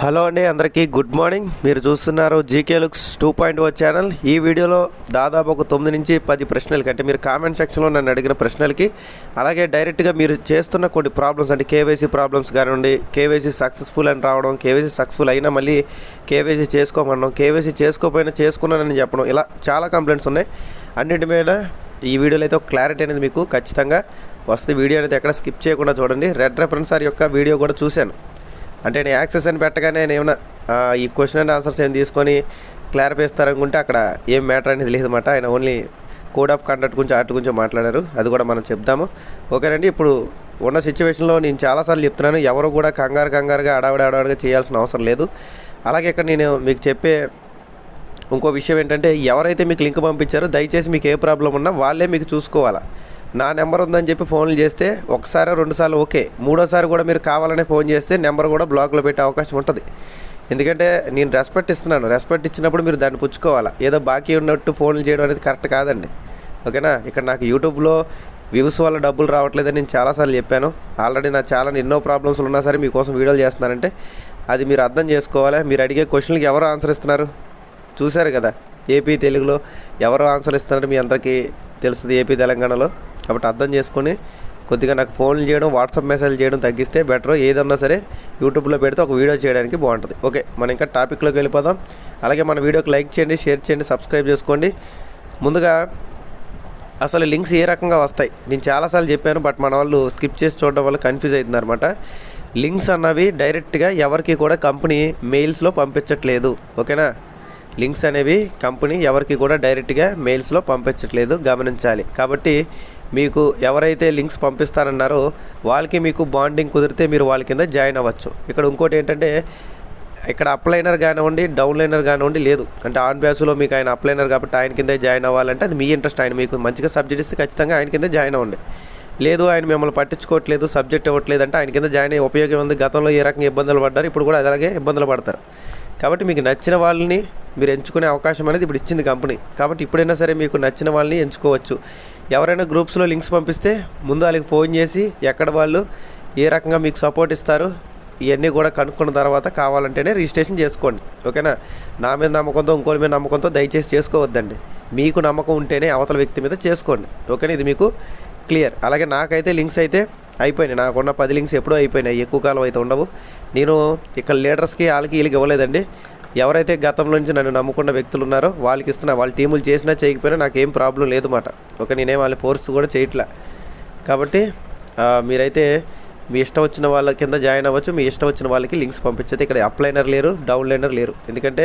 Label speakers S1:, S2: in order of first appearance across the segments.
S1: Hello అండి అందరికీ good morning. మీరు చూస్తున్నారు GK looks two point O channel. ఈ వీడియోలో దాదాపు ఒక తొమ్మిది నుంచి పది ప్రశ్నలకి అంటే మీరు కామెంట్ సెక్షన్లో నన్ను అడిగిన ప్రశ్నలకి అలాగే డైరెక్ట్గా మీరు చేస్తున్న కొన్ని ప్రాబ్లమ్స్ అంటే కేవైసీ ప్రాబ్లమ్స్ కానివ్వండి కేవైసీ సక్సెస్ఫుల్ అని రావడం కేవైసీ సక్సెస్ఫుల్ అయినా మళ్ళీ కేవైసీ చేసుకోమనడం కేవైసీ చేసుకోకపోయినా చేసుకున్నానని చెప్పడం ఇలా చాలా కంప్లైంట్స్ ఉన్నాయి. అన్నింటి మీద ఈ వీడియోలో అయితే ఒక క్లారిటీ అనేది మీకు ఖచ్చితంగా వస్తే వీడియో అనేది ఎక్కడ స్కిప్ చేయకుండా చూడండి. రెడ్ రెఫరెన్స్ సార్ యొక్క వీడియో కూడా చూశాను. అంటే నేను యాక్సెస్ అని పెట్టగానే నేను ఏమైనా ఈ క్వశ్చన్ అండ్ ఆన్సర్స్ ఏం తీసుకొని క్లారిఫై ఇస్తారనుకుంటే అక్కడ ఏం మ్యాటర్ అనేది లేదన్నమాట. ఆయన ఓన్లీ కోడ్ ఆఫ్ కండక్ట్ గురించి ఆర్ట్ గురించి మాట్లాడారు. అది కూడా మనం చెప్దాము. ఓకేనండి ఇప్పుడు ఉన్న సిచ్యువేషన్లో నేను చాలాసార్లు చెప్తున్నాను ఎవరు కూడా కంగారు కంగారుగా అడావిడ అడావిడగా చేయాల్సిన అవసరం లేదు. అలాగే ఇక్కడ నేను మీకు చెప్పే ఇంకో విషయం ఏంటంటే ఎవరైతే మీకు లింక్ పంపించారో దయచేసి మీకు ఏ ప్రాబ్లం ఉన్నా వాళ్ళే మీకు చూసుకోవాలా. నా నెంబర్ ఉందని చెప్పి ఫోన్లు చేస్తే ఒకసారి రెండుసార్లు ఓకే. మూడోసారి కూడా మీరు కావాలనే ఫోన్ చేస్తే నెంబర్ కూడా బ్లాక్లో పెట్టే అవకాశం ఉంటుంది. ఎందుకంటే నేను రెస్పెక్ట్ ఇస్తున్నాను. రెస్పెక్ట్ ఇచ్చినప్పుడు మీరు దాన్ని పుచ్చుకోవాలా? ఏదో బాకీ ఉన్నట్టు ఫోన్లు చేయడం అనేది కరెక్ట్ కాదండి. ఓకేనా? ఇక్కడ నాకు యూట్యూబ్లో వ్యూస్ వల్ల డబ్బులు రావట్లేదని నేను చాలాసార్లు చెప్పాను. ఆల్రెడీ నా చాలా ఎన్నో ప్రాబ్లమ్స్ ఉన్నా సరే మీకోసం వీడియోలు చేస్తున్నానంటే అది మీరు అర్థం చేసుకోవాలి? మీరు అడిగే క్వశ్చన్లకి ఎవరు ఆన్సర్ ఇస్తున్నారు? చూశారు కదా? ఏపీ తెలుగులో ఎవరు ఆన్సర్ ఇస్తున్నారో మీ అందరికీ తెలుస్తుంది ఏపీ తెలంగాణలో. కాబట్టి అర్థం చేసుకొని కొద్దిగా నాకు ఫోన్లు చేయడం వాట్సాప్ మెసేజ్ చేయడం తగ్గిస్తే బెటర్. ఏదన్నా సరే యూట్యూబ్లో పెడితే ఒక వీడియో చేయడానికి బాగుంటుంది. ఓకే మనం ఇంకా టాపిక్లోకి వెళ్ళిపోదాం. అలాగే మన వీడియోకి లైక్ చేయండి షేర్ చేయండి సబ్స్క్రైబ్ చేసుకోండి. ముందుగా అసలు లింక్స్ ఏ రకంగా వస్తాయి? నేను చాలాసార్లు చెప్పాను బట్ మన వాళ్ళు స్కిప్ చేసి చూడడం వల్ల కన్ఫ్యూజ్ అవుతుంది అనమాట లింక్స్ అన్నవి డైరెక్ట్గా ఎవరికి కూడా కంపెనీ మెయిల్స్లో పంపించట్లేదు. ఓకేనా? లింక్స్ అనేవి కంపెనీ ఎవరికి కూడా డైరెక్ట్గా మెయిల్స్లో పంపించట్లేదు గమనించాలి. కాబట్టి మీకు ఎవరైతే లింక్స్ పంపిస్తారన్నారో వాళ్ళకి మీకు బాండింగ్ కుదిరితే మీరు వాళ్ళ కింద జాయిన్ అవ్వచ్చు. ఇక్కడ ఇంకోటి ఏంటంటే ఇక్కడ అప్లైనర్ కానివ్వండి డౌన్లైనర్ కానివ్వండి లేదు. అంటే ఆన్ బ్యాస్లో మీకు ఆయన అప్లైనర్ కాబట్టి ఆయన కింద జాయిన్ అవ్వాలంటే అది మీ ఇంట్రెస్ట్. ఆయన మీకు మంచిగా సబ్జెక్ట్ ఇస్తే ఖచ్చితంగా ఆయన కింద జాయిన్ అవ్వండి. లేదు ఆయన మిమ్మల్ని పట్టించుకోవట్లేదు సబ్జెక్ట్ ఇవ్వట్లేదు అంటే ఆయన కింద జాయిన్ అయ్యే ఉపయోగం ఉంది. గతంలో ఏ రకంగా ఇబ్బందులు పడ్డారు ఇప్పుడు కూడా అలాగే ఇబ్బందులు పడతారు. కాబట్టి మీకు నచ్చిన వాళ్ళని మీరు ఎంచుకునే అవకాశం అనేది ఇప్పుడు ఇచ్చింది కంపెనీ. కాబట్టి ఇప్పుడైనా సరే మీకు నచ్చిన వాళ్ళని ఎంచుకోవచ్చు. ఎవరైనా గ్రూప్స్లో లింక్స్ పంపిస్తే ముందు వాళ్ళకి ఫోన్ చేసి ఎక్కడ వాళ్ళు ఏ రకంగా మీకు సపోర్ట్ ఇస్తారు ఇవన్నీ కూడా కనుక్కున్న తర్వాత కావాలంటేనే రిజిస్ట్రేషన్ చేసుకోండి. ఓకేనా? నా మీద నమ్మకంతో ఇంకోటి మీద నమ్మకంతో దయచేసి చేసుకోవద్దండి. మీకు నమ్మకం ఉంటేనే అవతల వ్యక్తి మీద చేసుకోండి. ఓకేనా? ఇది మీకు క్లియర్. అలాగే నాకైతే లింక్స్ అయితే అయిపోయినాయి. నాకున్న పది లింక్స్ ఎప్పుడూ అయిపోయినాయి. ఎక్కువ కాలం అయితే ఉండవు. నేను ఇక్కడ లీడర్స్కి వాళ్ళకి వీళ్ళకి ఇవ్వలేదండి. ఎవరైతే గతంలో నుంచి నన్ను నమ్ముకున్న వ్యక్తులు ఉన్నారో వాళ్ళకి ఇస్తున్నా వాళ్ళ టీములు చేసినా చేయకపోయినా నాకేం ప్రాబ్లం లేదు మాట. ఓకే నేనేం వాళ్ళ ఫోర్స్ కూడా చేయట్లే. కాబట్టి మీరైతే మీ ఇష్టం వచ్చిన వాళ్ళ కింద జాయిన్ అవ్వచ్చు మీ ఇష్టం వచ్చిన వాళ్ళకి లింక్స్ పంపించేది ఇక్కడ అప్లైనర్ లేరు డౌన్లైనర్ లేరు. ఎందుకంటే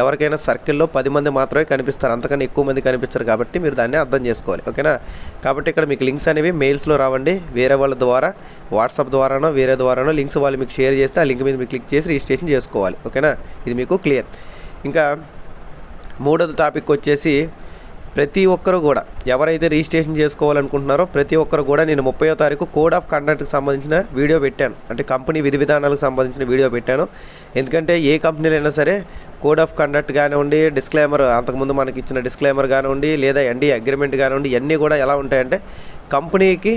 S1: ఎవరికైనా సర్కిల్లో పది మంది మాత్రమే కనిపిస్తారు. అంతకన్నా ఎక్కువ మంది కనిపించరు కాబట్టి మీరు దాన్ని అర్థం చేసుకోవాలి. ఓకేనా? కాబట్టి ఇక్కడ మీకు లింక్స్ అనేవి మెయిల్స్లో రావండి. వేరే వాళ్ళ ద్వారా వాట్సాప్ ద్వారానో వేరే ద్వారానో లింక్స్ వాళ్ళు మీకు షేర్ చేస్తే ఆ లింక్ మీద మీరు క్లిక్ చేసి రిజిస్ట్రేషన్ చేసుకోవాలి. ఓకేనా? ఇది మీకు క్లియర్. ఇంకా మూడోది టాపిక్ వచ్చేసి ప్రతి ఒక్కరు కూడా ఎవరైతే రిజిస్ట్రేషన్ చేసుకోవాలనుకుంటున్నారో ప్రతి ఒక్కరు కూడా నేను ముప్పయో తారీఖు కోడ్ ఆఫ్ కండక్ట్కి సంబంధించిన వీడియో పెట్టాను. అంటే కంపెనీ విధి విధానాలకు సంబంధించిన వీడియో పెట్టాను. ఎందుకంటే ఏ కంపెనీలైనా సరే కోడ్ ఆఫ్ కండక్ట్ కానివ్వండి డిస్క్లైమర్ అంతకుముందు మనకి ఇచ్చిన డిస్క్లైమర్ కానివ్వండి లేదా ఎన్డీ అగ్రిమెంట్ కానివ్వండి ఇవన్నీ కూడా ఎలా ఉంటాయంటే కంపెనీకి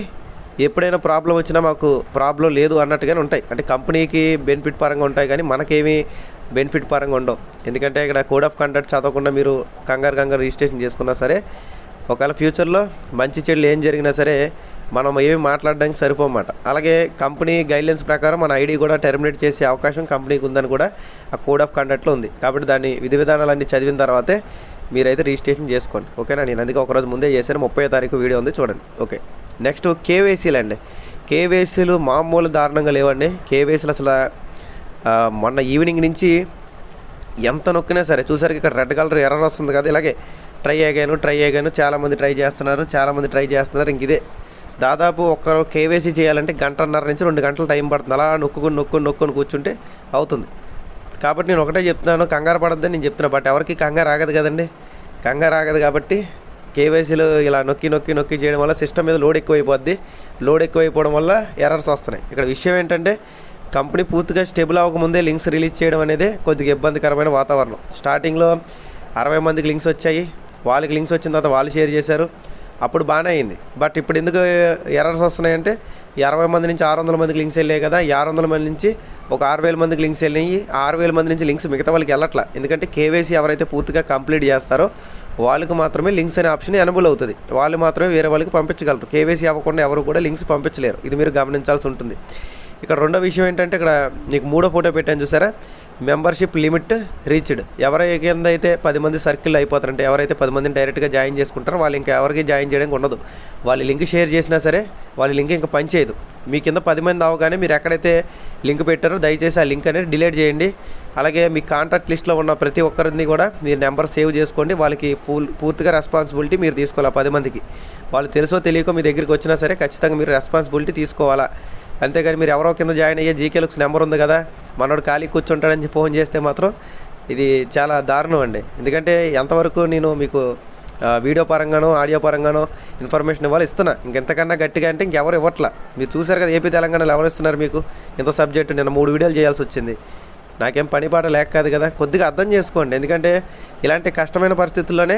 S1: ఎప్పుడైనా ప్రాబ్లం వచ్చినా మాకు ప్రాబ్లం లేదు అన్నట్టుగానే ఉంటాయి. అంటే కంపెనీకి బెనిఫిట్ పరంగా ఉంటాయి కానీ మనకేమీ బెనిఫిట్ పరంగా ఉండవు. ఎందుకంటే ఇక్కడ కోడ్ ఆఫ్ కండక్ట్ చదవకుండా మీరు కంగారు కంగారు రిజిస్ట్రేషన్ చేసుకున్నా సరే ఒకవేళ ఫ్యూచర్లో మంచి చెడులు ఏం జరిగినా సరే మనం ఏమి మాట్లాడడానికి సరిపోమాట అలాగే కంపెనీ గైడ్లైన్స్ ప్రకారం మన ఐడి కూడా టెర్మినేట్ చేసే అవకాశం కంపెనీకి ఉందని కూడా ఆ కోడ్ ఆఫ్ కండక్ట్లో ఉంది. కాబట్టి దాన్ని విధి విధానాలన్నీ చదివిన తర్వాతే మీరైతే రిజిస్ట్రేషన్ చేసుకోండి. ఓకేనా? నేను అందుకే ఒకరోజు ముందే చేశాను. ముప్పై తారీఖు వీడియో ఉంది చూడండి. ఓకే. నెక్స్ట్ కేవైసీలు అండి. కేవైసీలు మామూలు దారుణంగా లేవండి. కేవైసీలు అసలు మొన్న ఈవినింగ్ నుంచి ఎంత నొక్కినా సరే చూసారు ఇక్కడ రెడ్ కలర్ ఎర్రర్ వస్తుంది కదా. ఇలాగే ట్రై అయ్యాను ట్రై అయ్యాను చాలామంది ట్రై చేస్తున్నారు చాలామంది ట్రై చేస్తున్నారు. ఇంక ఇదే దాదాపు ఒక్కరు కేవైసీ చేయాలంటే గంటన్నర నుంచి రెండు గంటలు టైం పడుతుంది. అలా నొక్కుని నొక్కుని నొక్కుని కూర్చుంటే అవుతుంది. కాబట్టి నేను ఒకటే చెప్తున్నాను కంగారు పడద్దని నేను చెప్తున్నా. బట్ ఎవరికి కంగారు ఆగదు కదండి. కంగారు ఆగదు కాబట్టి కేవైసీలు ఇలా నొక్కి నొక్కి నొక్కి చేయడం వల్ల సిస్టమ్ మీద లోడ్ ఎక్కువైపోద్ది. లోడ్ ఎక్కువైపోవడం వల్ల ఎర్రర్స్ వస్తున్నాయి. ఇక్కడ విషయం ఏంటంటే కంపెనీ పూర్తిగా స్టేబుల్ అవ్వకముందే లింక్స్ రిలీజ్ చేయడం అనేది కొద్దిగా ఇబ్బందికరమైన వాతావరణం. స్టార్టింగ్లో అరవై మందికి లింక్స్ వచ్చాయి. వాళ్ళకి లింక్స్ వచ్చిన తర్వాత వాళ్ళు షేర్ చేశారు. అప్పుడు బాగానే అయింది. బట్ ఇప్పుడు ఎందుకు ఎర్రర్స్ వస్తున్నాయంటే ఇరవై అరవై మంది నుంచి ఆరు వందల మందికి లింక్స్ వెళ్ళాయి కదా ఈ ఆరు వందల మంది నుంచి ఒక ఆరు వేల మందికి లింక్స్ వెళ్ళినాయి. ఆరు వేల మంది నుంచి లింక్స్ మిగతా వాళ్ళకి వెళ్ళట్లా. ఎందుకంటే కేవైసీ ఎవరైతే పూర్తిగా కంప్లీట్ చేస్తారో వాళ్ళకి మాత్రమే లింక్స్ అనే ఆప్షన్ ఎనబుల్ అవుతుంది. వాళ్ళు మాత్రమే వేరే వాళ్ళకి పంపించగలరు. కేవైసీ అవ్వకుండా ఎవరు కూడా లింక్స్ పంపించలేరు. ఇది మీరు గమనించాల్సి ఉంటుంది. ఇక్కడ రెండో విషయం ఏంటంటే ఇక్కడ నీకు మూడో ఫోటో పెట్టాను చూసారా? మెంబర్షిప్ లిమిట్ రీచ్డ్ ఎవరి కింద అయితే పది మంది సర్కిల్ అయిపోతారంటే ఎవరైతే పది మందిని డైరెక్ట్గా జాయిన్ చేసుకుంటారో వాళ్ళు ఇంకా ఎవరికి జాయిన్ చేయడానికి ఉండదు. వాళ్ళు లింక్ షేర్ చేసినా సరే వాళ్ళ లింక్ ఇంకా పనిచేయదు మీ కింద పది మంది అవగానే మీరు ఎక్కడైతే లింక్ పెట్టారో దయచేసి ఆ లింక్ అనేది డిలీట్ చేయండి. అలాగే మీ కాంటాక్ట్ లిస్ట్లో ఉన్న ప్రతి ఒక్కరిని కూడా మీరు నెంబర్ సేవ్ చేసుకోండి. వాళ్ళకి పూల్ పూర్తిగా రెస్పాన్సిబిలిటీ మీరు తీసుకోవాలి పది మందికి. వాళ్ళు తెలుసో తెలియకో మీ దగ్గరికి వచ్చినా సరే ఖచ్చితంగా మీరు రెస్పాన్సిబిలిటీ తీసుకోవాలా. అంతేగాని మీరు ఎవరో కింద జాయిన్ అయ్యే జీకే నెంబర్ ఉంది కదా మనోడు ఖాళీ కూర్చుంటాడని ఫోన్ చేస్తే మాత్రం ఇది చాలా దారుణం అండి. ఎందుకంటే ఎంతవరకు నేను మీకు వీడియో పరంగానో ఆడియో పరంగానో ఇన్ఫర్మేషన్ ఇవ్వాలి ఇస్తున్నా. ఇంకెంతకన్నా గట్టిగా అంటే ఇంకెవరు ఇవ్వట్లా. మీరు చూసారు కదా ఏపీ తెలంగాణలో ఎవరు ఇస్తున్నారు మీకు? ఇంత సబ్జెక్టు నిన్న మూడు వీడియోలు చేయాల్సి వచ్చింది. నాకేం పని పాట లేక కాదు కదా కొద్దిగా అర్థం చేసుకోండి. ఎందుకంటే ఇలాంటి కష్టమైన పరిస్థితుల్లోనే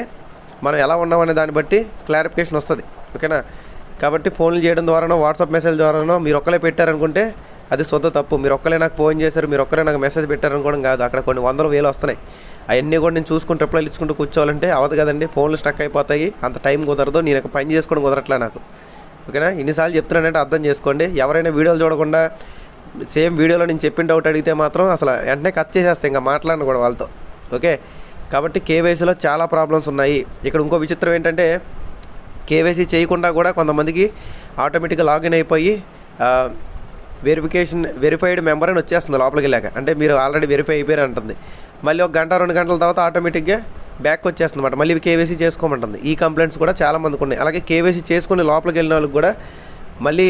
S1: మనం ఎలా ఉన్నామనే దాన్ని బట్టి క్లారిఫికేషన్ వస్తుంది. ఓకేనా? కాబట్టి ఫోన్లు చేయడం ద్వారానో వాట్సాప్ మెసేజ్ ద్వారానో మీరు ఒక్కలే పెట్టారనుకుంటే అది సొంత తప్పు. మీరు ఒక్కలే నాకు ఫోన్ చేశారు మీరు ఒక్కలే నాకు మెసేజ్ పెట్టారనుకోవడం కాదు. అక్కడ కొన్ని వందల వేలు వస్తున్నాయి. అవన్నీ కూడా నేను చూసుకుని రిప్లైలు ఇచ్చుకుంటూ కూర్చోవాలంటే అవదు కదండి. ఫోన్లు స్టక్ అయిపోతాయి. అంత టైం కుదరదు. నేను పని చేసుకోవడం కుదరట్లే నాకు. ఓకేనా? ఇన్నిసార్లు చెప్తున్నానంటే అర్థం చేసుకోండి. ఎవరైనా వీడియోలు చూడకుండా సేమ్ వీడియోలో నేను చెప్పిన డౌట్ అడిగితే మాత్రం అసలు వెంటనే కట్ చేసేస్తాయి. ఇంకా మాట్లాడను కూడా వాళ్ళతో. ఓకే? కాబట్టి కేవైసీలో చాలా ప్రాబ్లమ్స్ ఉన్నాయి. ఇక్కడ ఇంకో విచిత్రం ఏంటంటే కేవైసీ చేయకుండా కూడా కొంతమందికి ఆటోమేటిక్గా లాగిన్ అయిపోయి వెరిఫికేషన్ వెరిఫైడ్ మెంబర్ అని వచ్చేస్తుంది లోపలికి వెళ్ళాక. అంటే మీరు ఆల్రెడీ వెరిఫై అయిపోయారు అంటుంది. మళ్ళీ ఒక గంట రెండు గంటల తర్వాత ఆటోమేటిక్గా బ్యాక్ వచ్చేస్తుంది అనమాట మళ్ళీ కేవైసీ చేసుకోమంటుంది. ఈ కంప్లైంట్స్ కూడా చాలా మందికి ఉన్నాయి. అలాగే కేవైసీ చేసుకుని లోపలికి వెళ్ళిన వాళ్ళకి కూడా మళ్ళీ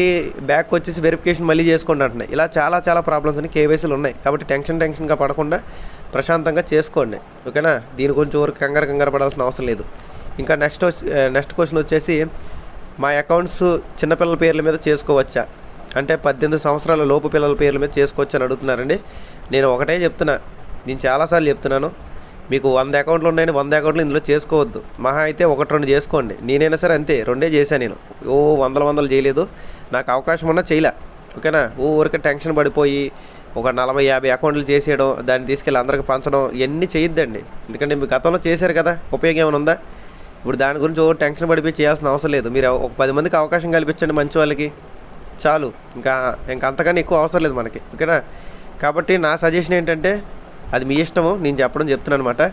S1: బ్యాక్ వచ్చేసి వెరిఫికేషన్ మళ్ళీ చేసుకోండి అంటున్నాయి. ఇలా చాలా చాలా ప్రాబ్లమ్స్ అని కేవైసీలు ఉన్నాయి. కాబట్టి టెన్షన్ టెన్షన్గా పడకుండా ప్రశాంతంగా చేసుకోండి. ఓకేనా? దీని గురించి ఎవరు కంగారు కంగారు పడాల్సిన అవసరం లేదు. ఇంకా నెక్స్ట్ నెక్స్ట్ క్వశ్చన్ వచ్చేసి మా అకౌంట్స్ చిన్నపిల్లల పేర్ల మీద చేసుకోవచ్చా? అంటే పద్దెనిమిది సంవత్సరాల లోపు పిల్లల పేర్ల మీద చేసుకోవచ్చు అని అడుగుతున్నారండి. నేను ఒకటే చెప్తున్నా నేను చాలాసార్లు చెప్తున్నాను మీకు వంద అకౌంట్లు ఉన్నాయని వంద అకౌంట్లు ఇందులో చేసుకోవద్దు. మహా అయితే ఒకటి రెండు చేసుకోండి. నేనైనా సరే అంతే రెండే చేశాను నేను. ఓ వందల వందలు చేయలేదు. నాకు అవకాశం ఉన్నా చేయలే. ఓకేనా? ఓ ఊరికే టెన్షన్ పడిపోయి ఒక నలభై యాభై అకౌంట్లు చేసేయడం దాన్ని తీసుకెళ్ళి అందరికి పంచడం ఇవన్నీ చేయొద్దండి. ఎందుకంటే మీ గతంలో చేశారు కదా ఉపయోగం ఏమైనా ఉందా? ఇప్పుడు దాని గురించి ఓ టెన్షన్ పడిపోయి చేయాల్సిన అవసరం లేదు. మీరు ఒక పది మందికి అవకాశం కల్పించండి మంచి వాళ్ళకి. చాలు. ఇంకా ఇంకా అంతకన్నా ఎక్కువ అవసరం లేదు మనకి. ఓకేనా? కాబట్టి నా సజెషన్ ఏంటంటే అది మీ ఇష్టము నేను చెప్పడం చెప్తున్నాను అనమాట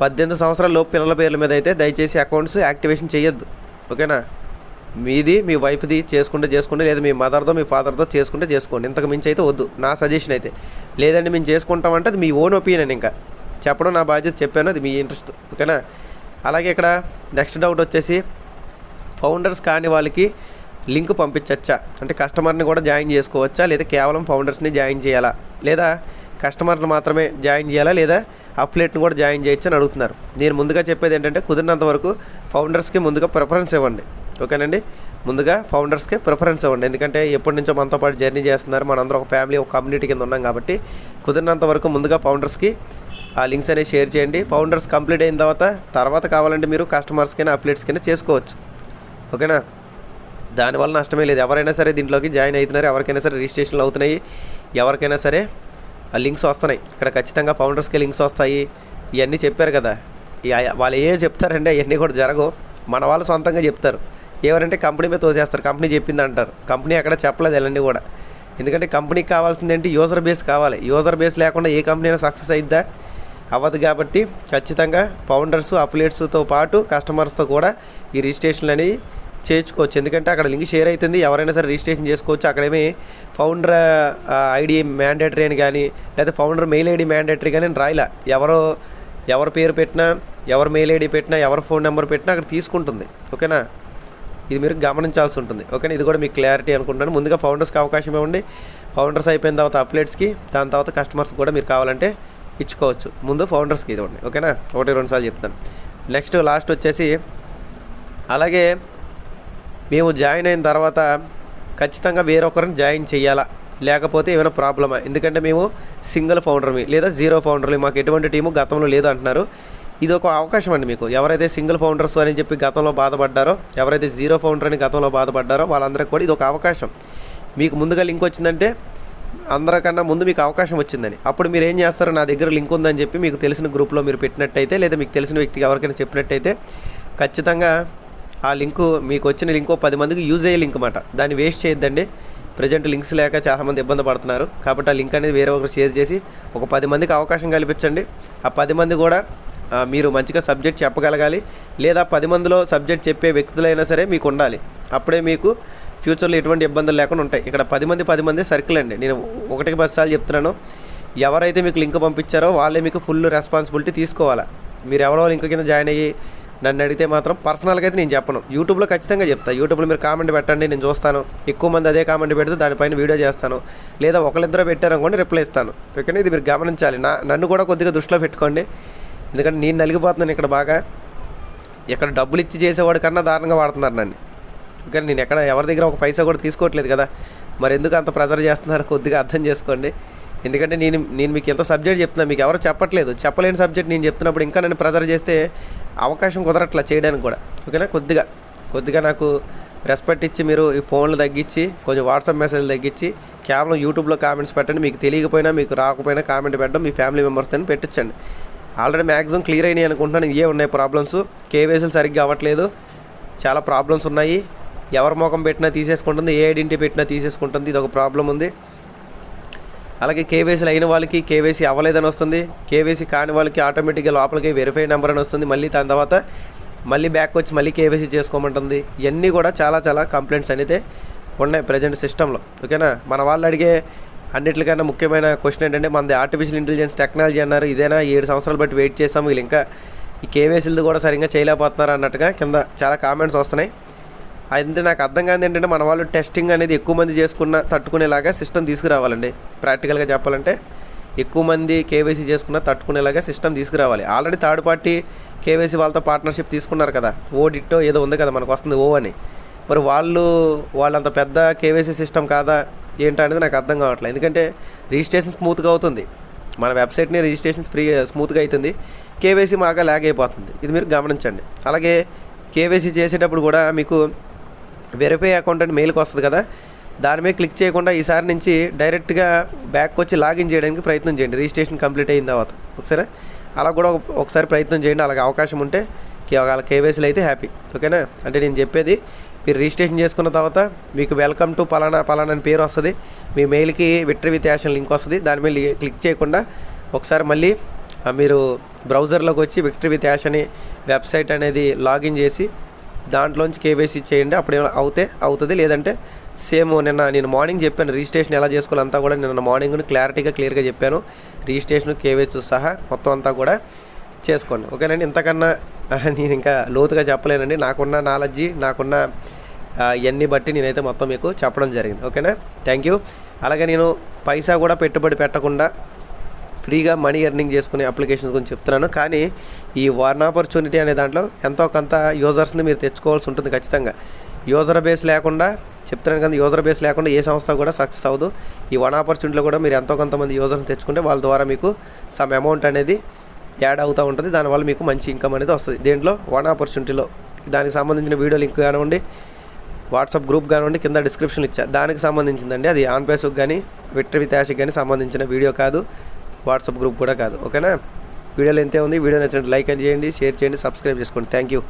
S1: పద్దెనిమిది సంవత్సరాల లోపు పిల్లల పేర్ల మీద అయితే దయచేసి అకౌంట్స్ యాక్టివేషన్ చేయొద్దు. ఓకేనా? మీది మీ వైఫ్ది చేసుకుంటే చేసుకుంటే లేదా మీ మదర్తో మీ ఫాదర్తో చేసుకుంటే చేసుకోండి. ఇంతకు మించి అయితే వద్దు. నా సజెషన్ అయితే. లేదండి మేము చేసుకుంటామంటే అది మీ ఓన్ ఒపీనియన్ ఇంకా. చెప్పడం నా బాధ్యత చెప్పాను అది మీ ఇంట్రెస్ట్. ఓకేనా? అలాగే ఇక్కడ నెక్స్ట్ డౌట్ వచ్చేసి ఫౌండర్స్ కాని వాళ్ళకి లింక్ పంపించచ్చా? అంటే కస్టమర్ని కూడా జాయిన్ చేసుకోవచ్చా? లేదా కేవలం ఫౌండర్స్ని జాయిన్ చేయాలా? లేదా కస్టమర్ని మాత్రమే జాయిన్ చేయాలా? లేదా అప్లేట్ని కూడా జాయిన్ చేయొచ్చు అని అడుగుతున్నారు. నేను ముందుగా చెప్పేది ఏంటంటే కుదిరినంత వరకు ఫౌండర్స్కి ముందుగా ప్రిఫరెన్స్ ఇవ్వండి. ఓకేనండి? ముందుగా ఫౌండర్స్కి ప్రిఫరెన్స్ ఇవ్వండి. ఎందుకంటే ఎప్పటి నుంచో మనతో పాటు జర్నీ చేస్తున్నారు. మనందరం ఒక ఫ్యామిలీ ఒక కమ్యూనిటీ కింద ఉన్నాం కాబట్టి కుదిరినంత వరకు ముందుగా ఫౌండర్స్కి ఆ లింక్స్ అనేవి షేర్ చేయండి. ఫౌండర్స్ కంప్లీట్ అయిన తర్వాత తర్వాత కావాలంటే మీరు కస్టమర్స్కైనా అప్లెట్స్కైనా చేసుకోవచ్చు. ఓకేనా? దానివల్ల నష్టమే లేదు. ఎవరైనా సరే దీంట్లోకి జాయిన్ అవుతున్నారు. ఎవరికైనా సరే రిజిస్ట్రేషన్లు అవుతున్నాయి. ఎవరికైనా సరే ఆ లింక్స్ వస్తున్నాయి. ఇక్కడ ఖచ్చితంగా ఫౌండర్స్కి లింక్స్ వస్తాయి. ఇవన్నీ చెప్పారు కదా. వాళ్ళు ఏ చెప్తారంటే అవన్నీ కూడా జరగవు. మన వాళ్ళు సొంతంగా చెప్తారు. ఎవరంటే కంపెనీ మీద తోసేస్తారు. కంపెనీ చెప్పింది అంటారు. కంపెనీ అక్కడ చెప్పలేదు వెళ్ళండి కూడా. ఎందుకంటే కంపెనీకి కావాల్సింది ఏంటి? యూజర్ బేస్ కావాలి. యూజర్ బేస్ లేకుండా ఏ కంపెనీ అయినా సక్సెస్ అయిద్దా? అవ్వదు కాబట్టి ఖచ్చితంగా ఫౌండర్స్ అప్లేట్స్తో పాటు కస్టమర్స్తో కూడా ఈ రిజిస్ట్రేషన్లు అనేవి చేర్చుకోవచ్చు ఎందుకంటే అక్కడ లింక్ షేర్ అవుతుంది. ఎవరైనా సరే రిజిస్ట్రేషన్ చేసుకోవచ్చు. అక్కడేమి ఫౌండర్ ఐడి మ్యాండేటరీ అని కానీ లేదా ఫౌండర్ మెయిల్ ఐడి మ్యాండేటరీ కానీ అని రాయలా. ఎవరో ఎవరి పేరు పెట్టినా ఎవరి మెయిల్ ఐడి పెట్టినా ఎవరి ఫోన్ నెంబర్ పెట్టినా అక్కడ తీసుకుంటుంది. ఓకేనా? ఇది మీరు గమనించాల్సి ఉంటుంది. ఓకేనా? ఇది కూడా మీకు క్లారిటీ అనుకుంటున్నాను. ముందుగా ఫౌండర్స్కి అవకాశం ఇవ్వండి. ఫౌండర్స్ అయిపోయిన తర్వాత అప్లెట్స్కి దాని తర్వాత కస్టమర్స్ కూడా మీరు కావాలంటే ఇచ్చుకోవచ్చు. ముందు ఫౌండర్స్కి ఇవ్వండి ఓకేనా? ఒకటి రెండు సార్లు చెప్తాను. నెక్స్ట్ లాస్ట్ వచ్చేసి అలాగే మేము జాయిన్ అయిన తర్వాత ఖచ్చితంగా వేరొకరిని జాయిన్ చేయాలా? లేకపోతే ఏమైనా ప్రాబ్లమా? ఎందుకంటే మేము సింగిల్ ఫౌండర్మి లేదా జీరో ఫౌండర్మి మాకు ఎటువంటి టీము గతంలో లేదు అంటున్నారు. ఇది ఒక అవకాశం అండి మీకు. ఎవరైతే సింగిల్ ఫౌండర్స్ అని చెప్పి గతంలో బాధపడ్డారో ఎవరైతే జీరో ఫౌండర్ అని గతంలో బాధపడ్డారో వాళ్ళందరికీ కూడా ఇది ఒక అవకాశం. మీకు ముందుగా లింక్ వచ్చిందంటే అందరికన్నా ముందు మీకు అవకాశం వచ్చిందని. అప్పుడు మీరు ఏం చేస్తారు నా దగ్గర లింక్ ఉందని చెప్పి మీకు తెలిసిన గ్రూప్లో మీరు పెట్టినట్టయితే లేదా మీకు తెలిసిన వ్యక్తికి ఎవరికైనా చెప్పినట్టయితే ఖచ్చితంగా ఆ లింకు మీకు వచ్చిన లింకు పది మందికి యూజ్ అయ్యే లింక్ అన్నమాట. దాన్ని వేస్ట్ చేయొద్దండి. ప్రజెంట్ లింక్స్ లేక చాలామంది ఇబ్బంది పడుతున్నారు. కాబట్టి ఆ లింక్ అనేది వేరే ఒకరు షేర్ చేసి ఒక పది మందికి అవకాశం కల్పించండి. ఆ పది మంది కూడా మీరు మంచిగా సబ్జెక్ట్ చెప్పగలగాలి. లేదా పది మందిలో సబ్జెక్ట్ చెప్పే వ్యక్తులైనా సరే మీకు ఉండాలి. అప్పుడే మీకు ఫ్యూచర్లో ఎటువంటి ఇబ్బందులు లేకుండా ఉంటాయి. ఇక్కడ పది మంది పది మంది సర్కిల్ అండి. నేను ఒకటికి పది సార్లు చెప్తున్నాను. ఎవరైతే మీకు లింక్ పంపించారో వాళ్ళే మీకు ఫుల్ రెస్పాన్సిబిలిటీ తీసుకోవాలా. మీరు ఎవరో లింక్ కింద జాయిన్ అయ్యి నన్ను అడిగితే మాత్రం పర్సనల్గా అయితే నేను చెప్పను. యూట్యూబ్లో ఖచ్చితంగా చెప్తా. యూట్యూబ్లో మీరు కామెంట్ పెట్టండి నేను చూస్తాను. ఎక్కువ మంది అదే కామెంట్ పెడితే దానిపైన వీడియో చేస్తాను. లేదా ఒకళ్ళిద్దరు పెట్టారనుకోండి రిప్లై ఇస్తాను. ఓకేనా? ఇది మీరు గమనించాలి. నా నన్ను కూడా కొద్దిగా దృష్టిలో పెట్టుకోండి. ఎందుకంటే నేను నలిగిపోతున్నాను ఇక్కడ బాగా. ఇక్కడ డబ్బులు ఇచ్చి చేసేవాడి కన్నా దారుణంగా వాడుతున్నారు నన్ను. కానీ నేను ఎక్కడ ఎవరి దగ్గర ఒక పైసా కూడా తీసుకోవట్లేదు కదా. మరి ఎందుకు అంత ప్రెజర్ చేస్తున్నారో కొద్దిగా అర్థం చేసుకోండి. ఎందుకంటే నేను నేను మీకు ఎంత సబ్జెక్ట్ చెప్తున్నా మీకు ఎవరు చెప్పట్లేదు. చెప్పలేని సబ్జెక్ట్ నేను చెప్తున్నప్పుడు ఇంకా నన్ను ప్రెజర్ చేస్తే అవకాశం కుదరట్లా చేయడానికి కూడా. ఓకేనా? కొద్దిగా కొద్దిగా నాకు రెస్పెక్ట్ ఇచ్చి మీరు ఈ ఫోన్లు తగ్గించి కొంచెం వాట్సాప్ మెసేజ్లు తగ్గించి కేవలం యూట్యూబ్లో కామెంట్స్ పెట్టండి. మీకు తెలియకపోయినా మీకు రాకపోయినా కామెంట్ పెట్టడం మీ ఫ్యామిలీ మెంబర్స్తో పెట్టించండి. ఆల్రెడీ మ్యాక్సిమం క్లియర్ అయినాయి అనుకుంటున్నాను. ఇవే ఉన్నాయి ప్రాబ్లమ్స్ కేవైసీలు సరిగ్గా అవ్వట్లేదు. చాలా ప్రాబ్లమ్స్ ఉన్నాయి. ఎవరి ముఖం పెట్టినా తీసేసుకుంటుంది ఏ ఐడెంటిటీ పెట్టినా తీసేసుకుంటుంది. ఇది ఒక ప్రాబ్లం ఉంది. అలాగే కేవైసీలు అయిన వాళ్ళకి కేవైసీ అవ్వలేదని వస్తుంది. కేవైసీ కాని వాళ్ళకి ఆటోమేటిక్గా లోపలికి వెరిఫై నెంబర్ అని వస్తుంది. మళ్ళీ దాని తర్వాత మళ్ళీ బ్యాక్ వచ్చి మళ్ళీ కేవైసీ చేసుకోమంటుంది. ఇవన్నీ కూడా చాలా చాలా కంప్లైంట్స్ అనేది ఉన్నాయి ప్రజెంట్ సిస్టంలో. ఓకేనా? మన వాళ్ళు అడిగే అన్నిటికన్నా ముఖ్యమైన క్వశ్చన్ ఏంటంటే మనది ఆర్టిఫిషియల్ ఇంటెలిజెన్స్ టెక్నాలజీ అన్నారు. ఇదేనా? ఏడు సంవత్సరాలు బట్టి వెయిట్ చేసాము వీళ్ళు ఇంకా ఈ కేవైసీలు కూడా సరిగ్గా చేయలేకపోతున్నారు అన్నట్టుగా కింద చాలా కామెంట్స్ వస్తున్నాయి. అది నాకు అర్థం కాదు ఏంటంటే మన వాళ్ళు టెస్టింగ్ అనేది ఎక్కువ మంది చేసుకున్న తట్టుకునేలాగా సిస్టమ్ తీసుకురావాలండి. ప్రాక్టికల్గా చెప్పాలంటే ఎక్కువ మంది కేవైసీ చేసుకున్న తట్టుకునేలాగా సిస్టమ్ తీసుకురావాలి. ఆల్రెడీ థర్డ్ పార్టీ కేవైసీ వాళ్ళతో పార్ట్నర్షిప్ తీసుకున్నారు కదా. ఓ డిట్టో ఏదో ఉంది కదా మనకు వస్తుంది ఓ అని. మరి వాళ్ళు వాళ్ళంత పెద్ద కేవైసీ సిస్టమ్ కాదా ఏంటనేది నాకు అర్థం కావట్లేదు. ఎందుకంటే రిజిస్ట్రేషన్ స్మూత్గా అవుతుంది. మన వెబ్సైట్ని రిజిస్ట్రేషన్ ఫ్రీ స్మూత్గా అవుతుంది కేవైసీ మాగా ల్యాగ్ అయిపోతుంది. ఇది మీరు గమనించండి. అలాగే కేవైసీ చేసేటప్పుడు కూడా మీకు వెరిఫై అకౌంట్ అని మెయిల్కి వస్తుంది కదా దాని మీద క్లిక్ చేయకుండా ఈసారి నుంచి డైరెక్ట్గా బ్యాక్ వచ్చి లాగిన్ చేయడానికి ప్రయత్నం చేయండి. రిజిస్ట్రేషన్ కంప్లీట్ అయిన తర్వాత. ఒకసారి? అలా కూడా ఒకసారి ప్రయత్నం చేయండి. అలాగే అవకాశం ఉంటే వాళ్ళ కేవైసీలు అయితే హ్యాపీ ఓకేనా? అంటే నేను చెప్పేది మీరు రిజిస్ట్రేషన్ చేసుకున్న తర్వాత మీకు వెల్కమ్ టు పలానా పలానా అని పేరు వస్తుంది. మీ మెయిల్కి విక్టరీ విత్ యాషన్ లింక్ వస్తుంది. దాని మీద క్లిక్ చేయకుండా ఒకసారి మళ్ళీ మీరు బ్రౌజర్లోకి వచ్చి విక్టరీ విత్ యాష్ అని వెబ్సైట్ అనేది లాగిన్ చేసి దాంట్లోంచి కేవైసీ చేయండి. అప్పుడు ఏమైనా అవుతే అవుతుంది. లేదంటే సేమ్ నిన్న నేను మార్నింగ్ చెప్పాను రిజిస్ట్రేషన్ ఎలా చేసుకోవాలంతా కూడా నిన్న మార్నింగ్ క్లారిటీగా క్లియర్గా చెప్పాను. రిజిస్ట్రేషన్ కేవైసీ సహా మొత్తం అంతా కూడా చేసుకోండి. ఓకేనండి? ఇంతకన్నా నేను ఇంకా లోతుగా చెప్పలేనండి. నాకున్న నాలెడ్జి నాకున్న ఇవన్నీ బట్టి నేనైతే మొత్తం మీకు చెప్పడం జరిగింది. ఓకేనా? Thank you. అలాగే నేను పైసా కూడా పెట్టుబడి పెట్టకుండా ఫ్రీగా మనీ ఎర్నింగ్ చేసుకునే అప్లికేషన్స్ గురించి చెప్తున్నాను. కానీ ఈ వన్ ఆపర్చునిటీ అనే దాంట్లో ఎంతో కొంత యూజర్స్ని మీరు తెచ్చుకోవాల్సి ఉంటుంది ఖచ్చితంగా. యూజర్ బేస్ లేకుండా చెప్తున్నాను కదా యూజర్ బేస్ లేకుండా ఏ సంస్థ కూడా సక్సెస్ అవ్వదు. ఈ వన్ ఆపర్చునిటీలో కూడా మీరు ఎంతో కొంతమంది యూజర్ని తెచ్చుకుంటే వాళ్ళ ద్వారా మీకు సమ్ అమౌంట్ అనేది యాడ్ అవుతూ ఉంటుంది. దానివల్ల మీకు మంచి ఇన్కమ్ అనేది వస్తుంది. దీంట్లో వన్ ఆపర్చునిటీలో దానికి సంబంధించిన వీడియో లింక్ కానివ్వండి వాట్సాప్ గ్రూప్ కానివ్వండి కింద డిస్క్రిప్షన్ ఇచ్చా. దానికి సంబంధించిందండి. అది ఆన్ ఫేస్బుక్ కానీ విక్టరీ విత్ కానీ సంబంధించిన వీడియో కాదు. వాట్సాప్ గ్రూప్ కూడా కాదు ఓకేనా? వీడియోలో ఎంతే ఉంది? వీడియో నచ్చినట్టు లైక్ అని చేయండి షేర్ చేయండి సబ్స్క్రైబ్ చేసుకోండి. Thank you.